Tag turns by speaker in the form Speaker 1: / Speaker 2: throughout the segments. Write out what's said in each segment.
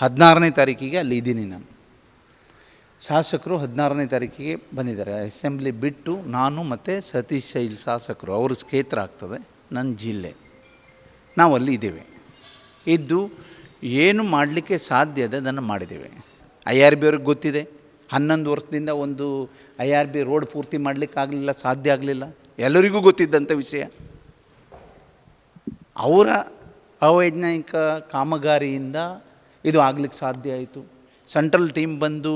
Speaker 1: ಹದಿನಾರನೇ ತಾರೀಕಿಗೆ ಅಲ್ಲಿ ಇದ್ದೀನಿ ನಾನು. ಶಾಸಕರು ಹದಿನಾರನೇ ತಾರೀಕಿಗೆ ಬಂದಿದ್ದಾರೆ. ಅಸೆಂಬ್ಲಿ ಬಿಟ್ಟು ನಾನು ಮತ್ತು ಸತೀಶ್ ಶೈಲ್ ಶಾಸಕರು, ಅವರು ಕ್ಷೇತ್ರ ಆಗ್ತದೆ, ನನ್ನ ಜಿಲ್ಲೆ. ನಾವು ಅಲ್ಲಿ ಇದ್ದೇವೆ. ಇದ್ದು ಏನು ಮಾಡಲಿಕ್ಕೆ ಸಾಧ್ಯ ಇದೆ ಅದನ್ನು ಮಾಡಿದ್ದೇವೆ. ಐ ಆರ್ ಬಿ ಅವ್ರಿಗೆ ಗೊತ್ತಿದೆ. ಹನ್ನೊಂದು ವರ್ಷದಿಂದ ಒಂದು ಐ ಆರ್ ಬಿ ರೋಡ್ ಪೂರ್ತಿ ಮಾಡಲಿಕ್ಕಾಗಲಿಲ್ಲ ಸಾಧ್ಯ ಆಗಲಿಲ್ಲ. ಎಲ್ಲರಿಗೂ ಗೊತ್ತಿದ್ದಂಥ ವಿಷಯ. ಅವರ ಅವೈಜ್ಞಾನಿಕ ಕಾಮಗಾರಿಯಿಂದ ಇದು ಆಗ್ಲಿಕ್ಕೆ ಸಾಧ್ಯ ಆಯಿತು. ಸೆಂಟ್ರಲ್ ಟೀಮ್ ಬಂದು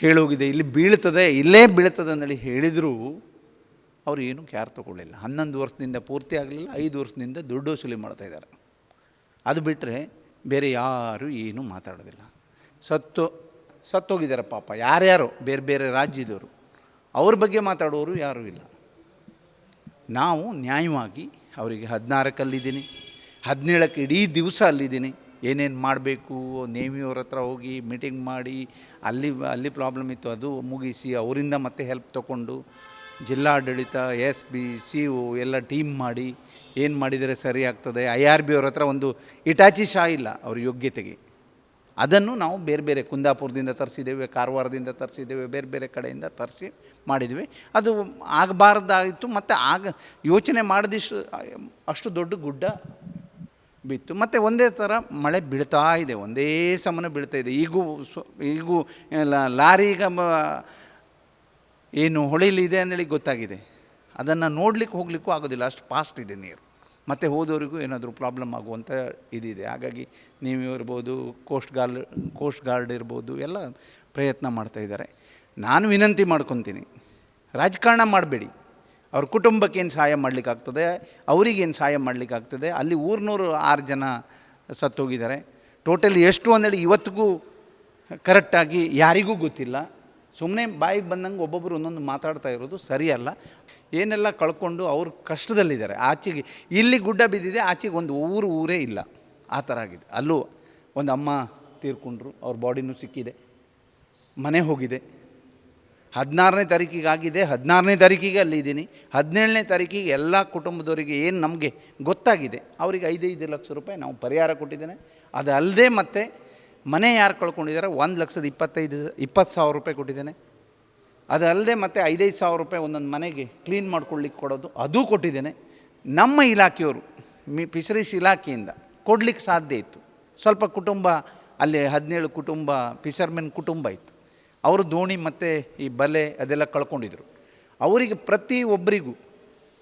Speaker 1: ಹೇಳೋಗಿದೆ, ಇಲ್ಲಿ ಬೀಳ್ತದೆ, ಇಲ್ಲೇ ಬೀಳ್ತದೆ ಅಂತೇಳಿ ಹೇಳಿದರೂ ಅವರು ಏನು ಕ್ಯಾರ್ ತೊಗೊಳ್ಳಿಲ್ಲ. ಹನ್ನೊಂದು ವರ್ಷದಿಂದ ಪೂರ್ತಿ ಆಗಲಿಲ್ಲ, ಐದು ವರ್ಷದಿಂದ ದುಡ್ಡು ವಸೂಲಿ ಮಾಡ್ತಾ ಇದ್ದಾರೆ. ಅದು ಬಿಟ್ಟರೆ ಬೇರೆ ಯಾರೂ ಏನೂ ಮಾತಾಡೋದಿಲ್ಲ. ಸತ್ತು, ಸತ್ತೋಗಿದ್ದಾರೆ ಪಾಪ. ಯಾರ್ಯಾರು? ಬೇರೆ ಬೇರೆ ರಾಜ್ಯದವರು. ಅವ್ರ ಬಗ್ಗೆ ಮಾತಾಡೋರು ಯಾರೂ ಇಲ್ಲ. ನಾವು ನ್ಯಾಯವಾಗಿ ಅವರಿಗೆ ಹದಿನಾರಕ್ಕೆ ಅಲ್ಲಿದ್ದೀನಿ ಹದಿನೇಳಕ್ಕೆ ಇಡೀ ದಿವಸ ಅಲ್ಲಿದ್ದೀನಿ. ಏನೇನು ಮಾಡಬೇಕು ನೇವಿಯವ್ರ ಹತ್ರ ಹೋಗಿ ಮೀಟಿಂಗ್ ಮಾಡಿ, ಅಲ್ಲಿ ಅಲ್ಲಿ ಪ್ರಾಬ್ಲಮ್ ಇತ್ತು, ಅದು ಮುಗಿಸಿ ಅವರಿಂದ ಮತ್ತೆ ಹೆಲ್ಪ್ ತಗೊಂಡು ಜಿಲ್ಲಾಡಳಿತ, ಎಸ್ ಬಿ, ಸಿ ಒ ಎಲ್ಲ ಟೀಮ್ ಮಾಡಿ ಏನು ಮಾಡಿದರೆ ಸರಿ ಆಗ್ತದೆ? ಐ ಆರ್ ಬಿ ಅವ್ರ ಹತ್ರ ಒಂದು ಇಟಾಚಿ ಶಾ ಇಲ್ಲ ಅವ್ರ ಯೋಗ್ಯತೆಗೆ. ಅದನ್ನು ನಾವು ಬೇರೆ ಬೇರೆ ಕುಂದಾಪುರದಿಂದ ತರಿಸಿದ್ದೇವೆ, ಕಾರವಾರದಿಂದ ತರಿಸಿದ್ದೇವೆ, ಬೇರೆ ಬೇರೆ ಕಡೆಯಿಂದ ತರಿಸಿ ಮಾಡಿದ್ವಿ. ಅದು ಆಗಬಾರ್ದಾಯಿತು, ಮತ್ತು ಆಗ ಯೋಚನೆ ಮಾಡಿದಿಷ್ಟು, ಅಷ್ಟು ದೊಡ್ಡ ಗುಡ್ಡ ಬಿತ್ತು. ಮತ್ತು ಒಂದೇ ಥರ ಮಳೆ ಬೀಳ್ತಾ ಇದೆ. ಒಂದೇ ಸಮನ ಬೀಳ್ತಾ ಇದೆ. ಈಗೂ ಸ್ವ ಈಗೂ ಲಾರಿ ಈಗ ಏನು ಹೊಳೆಯಲಿದೆ ಅಂದೇಳಿ ಗೊತ್ತಾಗಿದೆ. ಅದನ್ನು ನೋಡ್ಲಿಕ್ಕೆ ಹೋಗಲಿಕ್ಕೂ ಆಗೋದಿಲ್ಲ. ಅಷ್ಟು ಫಾಸ್ಟ್ ಇದೆ ನೀರು. ಮತ್ತು ಹೋದವರಿಗೂ ಏನಾದರೂ ಪ್ರಾಬ್ಲಮ್ ಆಗುವಂಥ ಇದಿದೆ. ಹಾಗಾಗಿ ನೀವು ಇರ್ಬೋದು ಕೋಸ್ಟ್ ಗಾರ್ಡ್ ಕೋಸ್ಟ್ ಗಾರ್ಡ್ ಇರ್ಬೋದು, ಎಲ್ಲ ಪ್ರಯತ್ನ ಮಾಡ್ತಾಯಿದ್ದಾರೆ ನಾನು ವಿನಂತಿ ಮಾಡ್ಕೊತೀನಿ. ರಾಜಕಾರಣ ಮಾಡಬೇಡಿ. ಅವ್ರ ಕುಟುಂಬಕ್ಕೆ ಏನು ಸಹಾಯ ಮಾಡಲಿಕ್ಕಾಗ್ತದೆ? ಅವರಿಗೇನು ಸಹಾಯ ಮಾಡಲಿಕ್ಕಾಗ್ತದೆ? ಅಲ್ಲಿ ಊರ್ನೂರು ಆರು ಜನ ಸತ್ತೋಗಿದ್ದಾರೆ. ಟೋಟಲಿ ಎಷ್ಟು ಅಂದೇಳಿ ಇವತ್ತಿಗೂ ಕರೆಕ್ಟಾಗಿ ಯಾರಿಗೂ ಗೊತ್ತಿಲ್ಲ. ಸುಮ್ಮನೆ ಬಾಯಿಗೆ ಬಂದಂಗೆ ಒಬ್ಬೊಬ್ಬರು ಒಂದೊಂದು ಮಾತಾಡ್ತಾ ಇರೋದು ಸರಿಯಲ್ಲ. ಏನೆಲ್ಲ ಕಳ್ಕೊಂಡು ಅವರು ಕಷ್ಟದಲ್ಲಿದ್ದಾರೆ. ಆಚೆಗೆ ಇಲ್ಲಿ ಗುಡ್ಡ ಬಿದ್ದಿದೆ, ಆಚೆಗೆ ಒಂದು ಊರು, ಊರೇ ಇಲ್ಲ. ಆ ಥರ ಆಗಿದೆ. ಅಲ್ಲೂ ಒಂದು ಅಮ್ಮ ತೀರ್ಕೊಂಡ್ರು. ಅವ್ರ ಬಾಡಿನೂ ಸಿಕ್ಕಿದೆ. ಮನೆ ಹೋಗಿದೆ. ಹದಿನಾರನೇ ತಾರೀಕಿಗೆ ಆಗಿದೆ, ಹದಿನಾರನೇ ತಾರೀಕಿಗೆ ಅಲ್ಲಿದ್ದೀನಿ ಹದಿನೇಳನೇ ತಾರೀಕಿಗೆ ಎಲ್ಲ ಕುಟುಂಬದವರಿಗೆ ಏನು ನಮಗೆ ಗೊತ್ತಾಗಿದೆ, ಅವರಿಗೆ ಐದೈದು ಲಕ್ಷ ರೂಪಾಯಿ ನಾವು ಪರಿಹಾರ ಕೊಟ್ಟಿದ್ದೇನೆ. ಅದು ಅಲ್ಲದೆ ಮತ್ತೆ ಮನೆ ಯಾರು ಕಳ್ಕೊಂಡಿದ್ದಾರೆ ಒಂದು ಲಕ್ಷದ ಇಪ್ಪತ್ತೈದು, ಇಪ್ಪತ್ತು ಸಾವಿರ ರೂಪಾಯಿ ಕೊಟ್ಟಿದ್ದೇನೆ. ಅದು ಅಲ್ಲದೆ ಮತ್ತೆ ಐದೈದು ಸಾವಿರ ರೂಪಾಯಿ ಒಂದೊಂದು ಮನೆಗೆ ಕ್ಲೀನ್ ಮಾಡ್ಕೊಳ್ಳಿಕ್ಕೆ ಕೊಡೋದು ಅದೂ ಕೊಟ್ಟಿದ್ದೇನೆ. ನಮ್ಮ ಇಲಾಖೆಯವರು, ಮಿ ಫಿಶರೀಸ್ ಇಲಾಖೆಯಿಂದ ಕೊಡಲಿಕ್ಕೆ ಸಾಧ್ಯ ಇತ್ತು. ಸ್ವಲ್ಪ ಕುಟುಂಬ, ಅಲ್ಲಿ ಹದಿನೇಳು ಕುಟುಂಬ ಫಿಶರ್ಮೆನ್ ಕುಟುಂಬ ಇತ್ತು. ಅವರು ದೋಣಿ ಮತ್ತು ಈ ಬಲೆ ಅದೆಲ್ಲ ಕಳ್ಕೊಂಡಿದ್ರು. ಅವರಿಗೆ ಪ್ರತಿ ಒಬ್ಬರಿಗೂ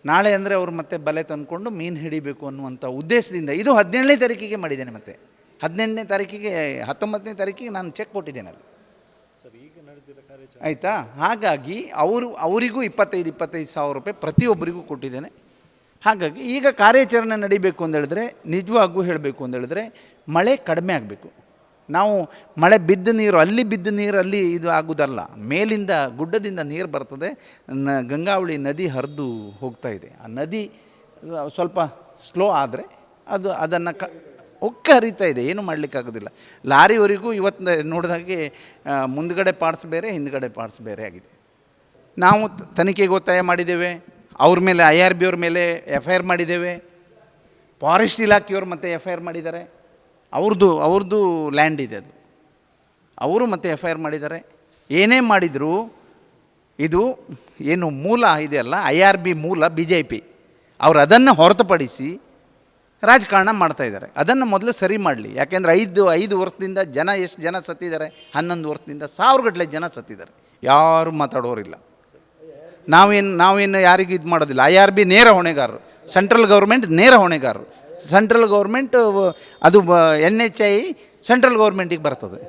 Speaker 1: ನಾಳೆ ಅಂದರೆ ಅವರು ಮತ್ತೆ ಬಲೆ ತಂದ್ಕೊಂಡು ಮೀನು ಹಿಡಿಬೇಕು ಅನ್ನುವಂಥ ಉದ್ದೇಶದಿಂದ ಇದು ಹದಿನೇಳನೇ ತಾರೀಕಿಗೆ ಮಾಡಿದ್ದೇನೆ ಮತ್ತೆ. ಹದಿನೆಂಟನೇ ತಾರೀಕಿಗೆ ಹತ್ತೊಂಬತ್ತನೇ ತಾರೀಕಿಗೆ ನಾನು ಚೆಕ್ ಕೊಟ್ಟಿದ್ದೇನೆ ಅಲ್ಲಿ. ಆಯಿತಾ? ಹಾಗಾಗಿ ಅವರು ಅವರಿಗೂ ಇಪ್ಪತ್ತೈದು ಇಪ್ಪತ್ತೈದು ಸಾವಿರ ರೂಪಾಯಿ ಪ್ರತಿಯೊಬ್ಬರಿಗೂ ಕೊಟ್ಟಿದ್ದೇನೆ. ಹಾಗಾಗಿ ಈಗ ಕಾರ್ಯಾಚರಣೆ ನಡಿಬೇಕು ಅಂತ ಹೇಳಿದ್ರೆ ನಿಜವಾಗೂ ಹೇಳಬೇಕು ಅಂತ ಹೇಳಿದ್ರೆ ಮಳೆ ಕಡಿಮೆ ಆಗಬೇಕು. ನಾವು ಮಳೆ ಬಿದ್ದ ನೀರು, ಅಲ್ಲಿ ಬಿದ್ದ ನೀರು, ಅಲ್ಲಿ ಇದು ಆಗೋದಲ್ಲ ಮೇಲಿಂದ ಗುಡ್ಡದಿಂದ ನೀರು ಬರ್ತದೆ. ನ ಗಂಗಾವಳಿ ನದಿ ಹರಿದು ಹೋಗ್ತಾ ಇದೆ. ಆ ನದಿ ಸ್ವಲ್ಪ ಸ್ಲೋ ಆದರೆ ಅದು ಅದನ್ನು ಕ ಉಕ್ಕ ಹರಿತಾ ಇದೆ. ಏನು ಮಾಡಲಿಕ್ಕಾಗೋದಿಲ್ಲ. ಲಾರಿವರೆಗೂ ಇವತ್ತು ನೋಡಿದಾಗೆ ಮುಂದಗಡೆ ಪಾರ್ಟ್ಸ್ ಬೇರೆ, ಹಿಂದ್ಗಡೆ ಪಾರ್ಟ್ಸ್ ಬೇರೆ ಆಗಿದೆ. ನಾವು ತನಿಖೆಗೆ ಒತ್ತಾಯ ಮಾಡಿದ್ದೇವೆ. ಅವ್ರ ಮೇಲೆ, ಐ ಆರ್ ಬಿ ಅವ್ರ ಮೇಲೆ ಎಫ್ ಐ ಆರ್ ಮಾಡಿದ್ದೇವೆ. ಫಾರೆಸ್ಟ್ ಇಲಾಖೆಯವ್ರು ಮತ್ತೆ ಎಫ್ ಐ ಆರ್ ಮಾಡಿದ್ದಾರೆ. ಅವ್ರದ್ದು ಅವ್ರದ್ದು ಲ್ಯಾಂಡ್ ಇದೆ ಅದು. ಅವರು ಮತ್ತೆ ಎಫ್ ಐ ಆರ್ ಮಾಡಿದ್ದಾರೆ. ಏನೇ ಮಾಡಿದರೂ ಇದು ಏನು ಮೂಲ ಇದೆಯಲ್ಲ ಐ ಆರ್ ಬಿ ಮೂಲ ಬಿ ಜೆ ಪಿ ಅವ್ರು ಅದನ್ನು ಹೊರತುಪಡಿಸಿ ರಾಜಕಾರಣ ಮಾಡ್ತಾ ಇದ್ದಾರೆ. ಅದನ್ನು ಮೊದಲು ಸರಿ ಮಾಡಲಿ. ಯಾಕೆಂದರೆ ಐದು ಐದು ವರ್ಷದಿಂದ ಜನ ಎಷ್ಟು ಜನ ಸತ್ತಿದ್ದಾರೆ? ಹನ್ನೊಂದು ವರ್ಷದಿಂದ ಸಾವಿರಗಟ್ಟಲೆ ಜನ ಸತ್ತಿದ್ದಾರೆ. ಯಾರು ಮಾತಾಡೋರಿಲ್ಲ. ನಾವೇನು ನಾವೇನು ಯಾರಿಗೂ ಇದು ಮಾಡೋದಿಲ್ಲ. ಐ ಆರ್ ಬಿ ನೇರ ಹೊಣೆಗಾರರು. ಸೆಂಟ್ರಲ್ ಗೌರ್ಮೆಂಟ್ ನೇರ ಹೊಣೆಗಾರರು. ಸೆಂಟ್ರಲ್ ಗೌರ್ಮೆಂಟ್ ಅದು ಎನ್ ಎಚ್ ಐ ಸೆಂಟ್ರಲ್ ಗೌರ್ಮೆಂಟಿಗೆ ಬರ್ತದೆ.